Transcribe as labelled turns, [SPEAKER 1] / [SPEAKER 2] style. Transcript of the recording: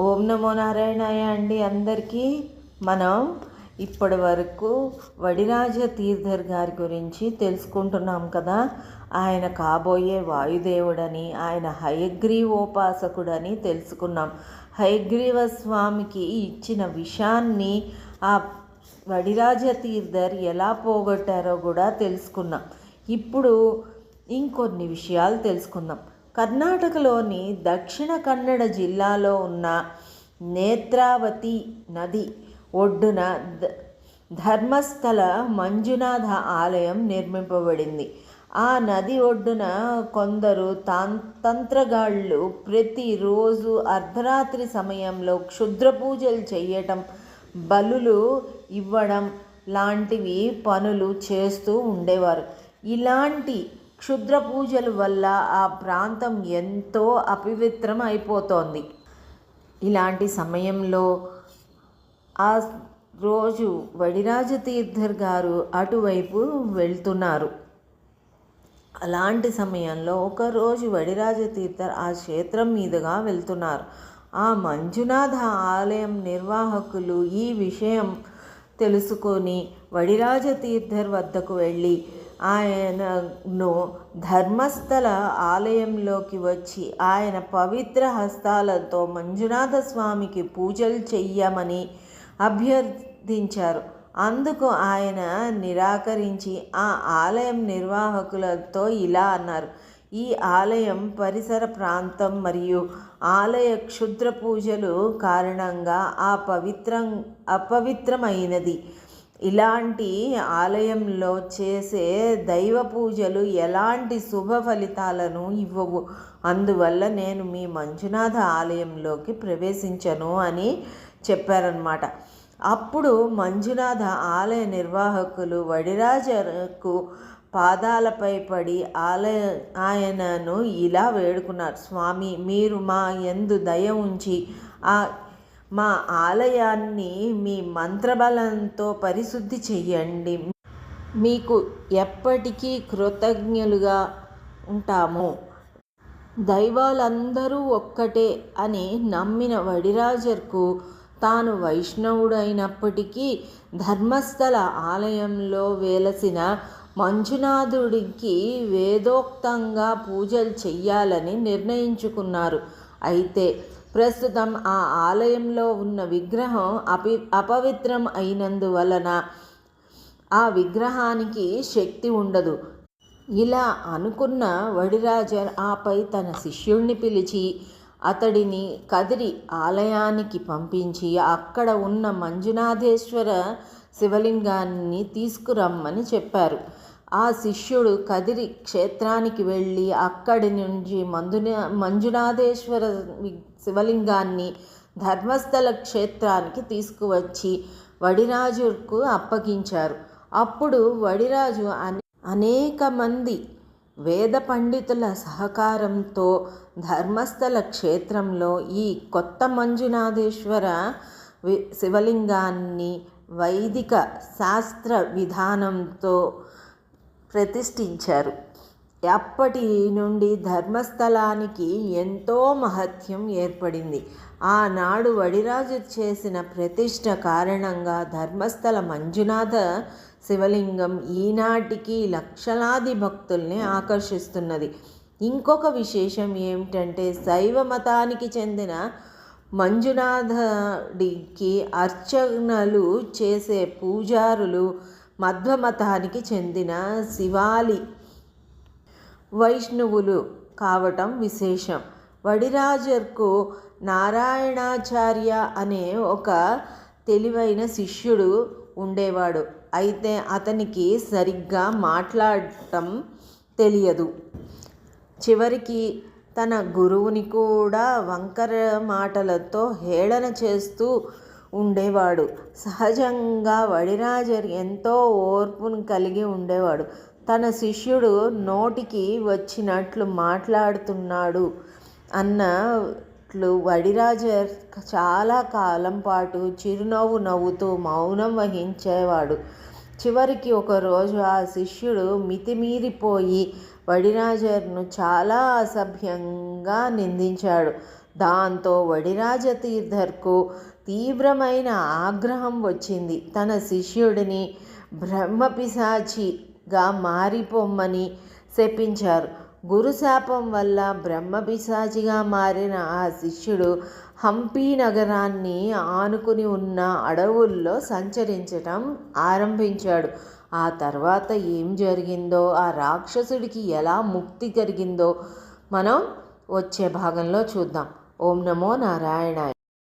[SPEAKER 1] ఓం నమో నారాయణాయ అండి అందరికీ. మనం ఇప్పటి వరకు వడిరాజ తీర్థర్ గారి గురించి తెలుసుకుంటున్నాం కదా. ఆయన కాబోయే వాయుదేవుడని ఆయన హయగ్రీవోపాసకుడని తెలుసుకున్నాం. హయగ్రీవ స్వామికి ఇచ్చిన విషాన్ని ఆ వడిరాజ తీర్థర్ ఎలా పోగొట్టారో కూడా తెలుసుకున్నాం. ఇప్పుడు ఇంకొన్ని విషయాలు తెలుసుకుందాం. కర్ణాటకలోని దక్షిణ కన్నడ జిల్లాలో ఉన్న నేత్రావతి నది ఒడ్డున ధర్మస్థల మంజునాథ ఆలయం నిర్మింపబడింది. ఆ నది ఒడ్డున కొందరు తాన్ తంత్రగాళ్ళు ప్రతిరోజు అర్ధరాత్రి సమయంలో క్షుద్ర పూజలు చేయటం బలులు ఇవ్వడం లాంటివి పనులు చేస్తూ ఉండేవారు. ఇలాంటి క్షుద్ర పూజల వల్ల ఆ ప్రాంతం ఎంతో అపవిత్రం అయిపోతోంది ఇలాంటి సమయంలో ఆ రోజు వడిరాజ తీర్థర్ గారు అటువైపు వెళ్తున్నారు. అలాంటి సమయంలో ఒకరోజు వడిరాజ తీర్థర్ ఆ క్షేత్రం మీదుగా వెళ్తున్నారు. ఆ మంజునాథ ఆలయం నిర్వాహకులు ఈ విషయం తెలుసుకొని వడిరాజ తీర్థర్ వద్దకు వెళ్ళి ఆయనను ధర్మస్థల ఆలయంలోకి వచ్చి ఆయన పవిత్ర హస్తాలతో మంజునాథ స్వామికి పూజలు చెయ్యమని అభ్యర్థించారు. అందుకు ఆయన నిరాకరించి ఆ ఆలయం నిర్వాహకులతో ఇలా అన్నారు. ఈ ఆలయం పరిసర ప్రాంతం మరియు ఆలయ క్షుద్ర పూజలు కారణంగా ఆ పవిత్రం అపవిత్రమైనది. ఇలాంటి ఆలయంలో చేసే దైవ పూజలు ఎలాంటి శుభ ఫలితాలను ఇవ్వవు. అందువల్ల నేను మీ మంజునాథ ఆలయంలోకి ప్రవేశించను అని చెప్పారనమాట అప్పుడు మంజునాథ ఆలయ నిర్వాహకులు వడిరాజకు పాదాలపై పడి ఆలయ ఆయనను ఇలా వేడుకున్నారు. స్వామి మీరు మా ఎందు దయ ఉంచి ఆ మా ఆలయాన్ని మీ మంత్రబలంతో పరిశుద్ధి చెయ్యండి. మీకు ఎప్పటికీ కృతజ్ఞులుగా ఉంటాము. దైవాలందరూ ఒక్కటే అని నమ్మిన వడిరాజర్కు తాను వైష్ణవుడైనప్పటికీ ధర్మస్థల ఆలయంలో వేలసిన మంజునాథుడికి వేదోక్తంగా పూజలు చెయ్యాలని నిర్ణయించుకున్నారు. అయితే ప్రస్తుతం ఆ ఆలయంలో ఉన్న విగ్రహం అపి అపవిత్రం అయినందువలన ఆ విగ్రహానికి శక్తి ఉండదు. ఇలా అనుకున్న వడిరాజర్ ఆపై తన శిష్యుణ్ణి పిలిచి అతడిని కదిరి ఆలయానికి పంపించి అక్కడ ఉన్న మంజునాథేశ్వర శివలింగాన్ని తీసుకురమ్మని చెప్పారు. ఆ శిష్యుడు కదిరి క్షేత్రానికి వెళ్ళి అక్కడి నుంచి మందున మంజునాథేశ్వర శివలింగాన్ని ధర్మస్థల క్షేత్రానికి తీసుకువచ్చి వడిరాజుకు అప్పగించారు. అప్పుడు వడిరాజు అనే అనేక మంది వేద పండితుల సహకారంతో ధర్మస్థల క్షేత్రంలో ఈ కొత్త మంజునాథేశ్వర శివలింగాన్ని వైదిక శాస్త్ర విధానంతో ప్రతిష్ఠించారు. అప్పటి నుండి ధర్మస్థలానికి ఎంతో మహత్యం ఏర్పడింది. ఆనాడు వడిరాజు చేసిన ప్రతిష్ట కారణంగా ధర్మస్థల మంజునాథ శివలింగం ఈనాటికి లక్షలాది భక్తుల్ని ఆకర్షిస్తున్నది. ఇంకొక విశేషం ఏమిటంటే శైవ మతానికి చెందిన మంజునాథుడికి అర్చనలు చేసే పూజారులు మధ్వమతానికి చెందిన శివాలి వైష్ణవులు కావటం విశేషం. వడిరాజర్కు నారాయణాచార్య అనే ఒక తెలివైన శిష్యుడు ఉండేవాడు. అయితే అతనికి సరిగ్గా మాట్లాడటం తెలియదు. చివరికి తన గురువుని కూడా వంకర మాటలతో హేళన చేస్తూ ఉండేవాడు. సహజంగా వడిరాజర్ ఎంతో ఓర్పును కలిగి ఉండేవాడు. తన శిష్యుడు నోటికి వచ్చినట్లు మాట్లాడుతున్నాడు అన్నట్లు వడిరాజర్ చాలా కాలం పాటు చిరునవ్వు నవ్వుతూ మౌనం వహించేవాడు. చివరికి ఒకరోజు ఆ శిష్యుడు మితిమీరిపోయి వడిరాజర్ను చాలా అసభ్యంగా నిందించాడు. దాంతో వడిరాజ తీర్థర్కు తీవ్రమైన ఆగ్రహం వచ్చింది. తన శిష్యుడిని బ్రహ్మపిశాచిగా మారిపోమ్మని శపించారు. గురుశాపం వల్ల బ్రహ్మపిశాచిగా మారిన ఆ శిష్యుడు హంపీ నగరాన్ని ఆనుకుని ఉన్న అడవుల్లో సంచరించటం ఆరంభించాడు. ఆ తర్వాత ఏం జరిగిందో ఆ రాక్షసుడికి ఎలా ముక్తి కలిగిందో మనం వచ్చే భాగంలో చూద్దాం. ఓం నమో నారాయణాయ.